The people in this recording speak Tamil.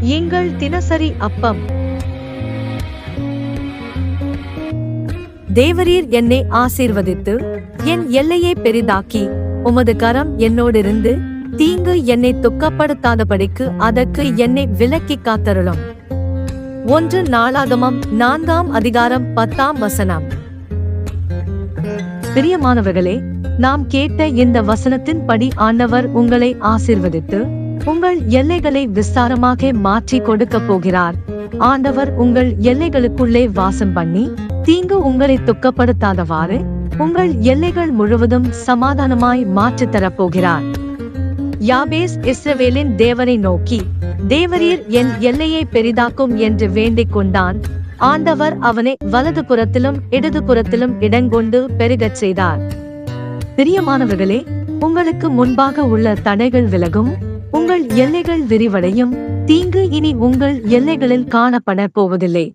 எங்கள் தினசரி அப்பம். தேவரீர் என்னை ஆசீர்வதித்து என் எல்லையை பெரிதாக்கி உமது கரம் என்னோடிருந்து தீங்கு என்னை துக்கப்படுத்தாதபடிக்கு அதற்கு என்னை விலக்கி காத்தருளும். ஒன்று நாளாகமம் நான்காம் அதிகாரம் பத்தாம் வசனம். பிரியமானவர்களே நாம் கேட்ட இந்த வசனத்தின்படி ஆண்டவர் உங்களை ஆசீர்வதித்து உங்கள் எல்லைகளை விஸ்தாரமாக மாற்றி கொடுக்க போகிறார். ஆண்டவர் உங்கள் எல்லைகளுக்குள்ளே வாசம் பண்ணி தீங்கு உங்களை துக்கப்படுத்தாதவாறு உங்கள் எல்லைகள் முழுவதும் சமாதானமாய் மாற்றித் தரப்போகிறார் யாபேஸ் இஸ்ரவேலின் தேவரை நோக்கி தேவரீர் என் எல்லையை பெரிதாக்கும் என்று வேண்டிக் கொண்டான். ஆண்டவர் அவனை வலது புறத்திலும் இடது புறத்திலும் இடங்கொண்டு பெருகச் செய்தார். பிரியமானவர்களே உங்களுக்கு முன்பாக உள்ள தடைகள் விலகும். உங்கள் எல்லைகள் விரிவடையும். தீங்கு இனி உங்கள் எல்லைகளில் காணப்பட போவதில்லை.